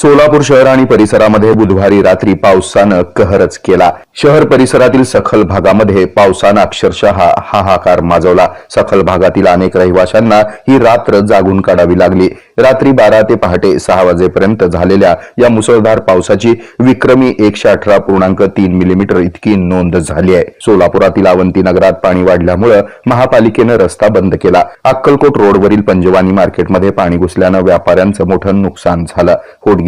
सोलापूर शहर आणि परिसरामध्ये बुधवारी रात्री पावसानं कहरच केला. शहर परिसरातील सखल भागामध्ये पावसानं अक्षरशः हाहाकार माजवला. सखल भागातील अनेक रहिवाशांना ही रात्र जागून काढावी लागली. रात्री बारा ते पहाटे सहा वाजेपर्यंत झालेल्या या मुसळधार पावसाची विक्रमी एकशे अठरा पूर्णांक तीन मिलीमीटर इतकी नोंद झाली आहे. सोलापुरातील अवंती नगरात पाणी वाढल्यामुळं महापालिकेनं रस्ता बंद केला. अक्कलकोट रोडवरील पंजवानी मार्केटमध्ये पाणी घुसल्यानं व्यापाऱ्यांचं मोठं नुकसान झालं.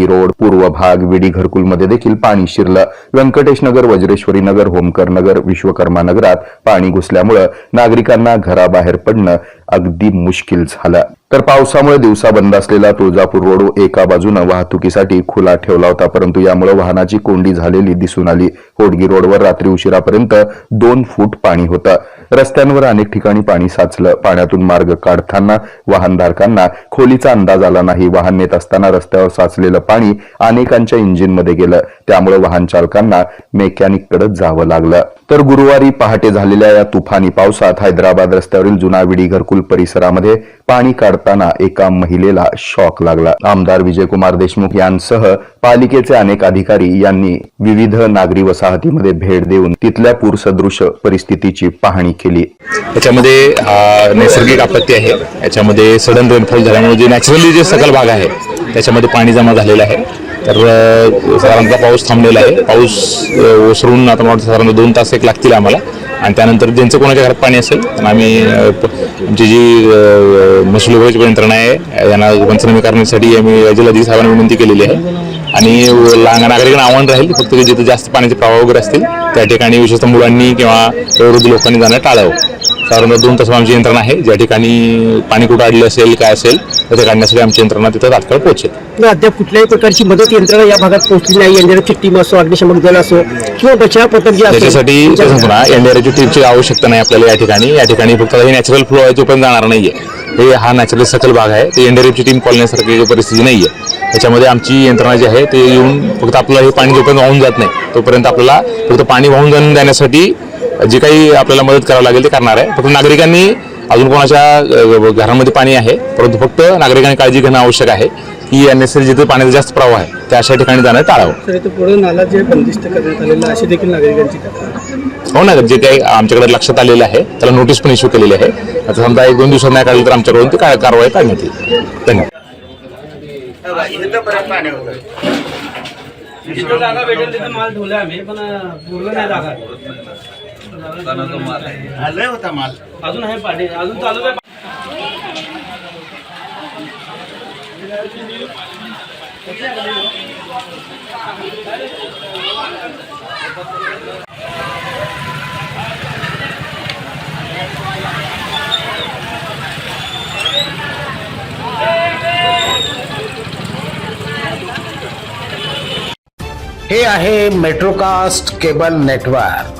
गांधी रोड पूर्व भाग विडी घरकुलमध्ये देखील पाणी शिरलं. व्यंकटेश नगर वज्रेश्वरी नगर होमकर नगर विश्वकर्मा नगरात पाणी घुसल्यामुळं नागरिकांना घराबाहेर पडणं अगदी मुश्किल झालं. तर पावसामुळे दिवसा बंद असलेला तुळजापूर रोड एका बाजूनं वाहतुकीसाठी खुला ठेवला होता परंतु यामुळे वाहनाची कोंडी झालेली दिसून आली. होडगी रोडवर रात्री उशिरापर्यंत दोन फूट पाणी होतं. रस्त्यांवर अनेक ठिकाणी पाणी साचलं. पाण्यातून मार्ग काढताना वाहनधारकांना खोलीचा अंदाज आला नाही. वाहन नेत असताना रस्त्यावर साचलेलं पाणी अनेकांच्या इंजिनमध्ये गेलं. त्यामुळे वाहन चालकांना मेकॅनिककडे जावं लागलं. तर गुरुवारी पहाटे झालेल्या या तुफानी पावसात हैदराबाद रस्त्यावरील जुना विडी घरकुल परिसरामध्ये पाणी काढताना एका महिलेला शॉक लागला. आमदार विजयकुमार देशमुख यांसह पालिकेचे अनेक अधिकारी यांनी विविध नागरी वसाहतीमध्ये भेट देऊन तिथल्या पूरसदृश परिस्थितीची पाहणी केली. याच्यामध्ये नैसर्गिक आपत्ती आहे. याच्यामध्ये सडन रेनफॉल झाल्यामुळे जे नॅचरली जे सकल भाग आहे त्याच्यामध्ये पाणी जमा झालेलं आहे. तर साधारणतः पाऊस थांबलेला आहे. पाऊस ओसरून आता मला साधारण साधारणतः दोन तास एक लागतील आम्हाला. आणि त्यानंतर ज्यांचं कोणाच्या घरात पाणी असेल तर आम्ही आमची जी अ, महसूल विभागाची यंत्रणा आहे यांना पंचनामे करण्यासाठी आम्ही जिल्हाधिकारी साहेबांना विनंती केलेली आहे. आणि नागरिकांना आव्हान राहील फक्त जिथे जास्त पाण्याचे प्रवाह वगैरे असतील त्या ठिकाणी विशेषतः मुलांनी किंवा वृद्ध लोकांनी जाणं टाळावं. साधारणतः दोन तास आमची यंत्रणा आहे. ज्या ठिकाणी पाणी कुठं अडलं असेल काय असेल तर ते काढण्यासाठी आमची यंत्रणा तिथं तात्काळ पोहोचेल. अद्याप कुठल्याही प्रकारची मदत यंत्रणा या भागात पोहोचली नाही. एनडीआरएफची टीम असो अग्निशमक दल असो किंवा बचाव पथक जे त्याच्यासाठी एनडीआरची टीमची आवश्यकता नाही आपल्याला या ठिकाणी. या ठिकाणी फक्त हे नॅचरल फ्लो आहे तो पण जाणार नाहीये. हे हा नॅचरल सकल भाग आहे. ते एनडीआरची टीम कॉलण्यासारखी परिस्थिती नाहीये. त्याच्यामध्ये आमची यंत्रणा जी आहे ते येऊन फक्त आपलं हे पाणी जोपर्यंत वाहून जात नाही तोपर्यंत आपल्याला फक्त पाणी वाहून जाऊन देण्यासाठी जे काही आपल्याला मदत करावं लागेल ते करणार आहे. फक्त नागरिकांनी अजून कोणाच्या घरामध्ये पाणी आहे परंतु फक्त नागरिकांनी काळजी घेणं आवश्यक आहे की अनेसरी जिथे पाण्याचा जास्त प्रवाह आहे त्या अशा ठिकाणी जाणं टाळावं. तर इथं पुढे नाला जे बंदिस्त करण्यात आलेलं अशी देखील नागरिकांची तक्रार हो ना जे काही आमच्याकडे लक्षात आलेलं आहे त्याला नोटीस पण इश्यू केलेली आहे. आता समजा एक दोन दिवसात नाही काढलं तर आमच्याकडून ती काय कारवाई करण्यात येईल. धन्यवाद. माल होता माल. अजून आहे पाणी अजून चालू आहे? हे आहे मेट्रोकास्ट केबल नेटवर्क.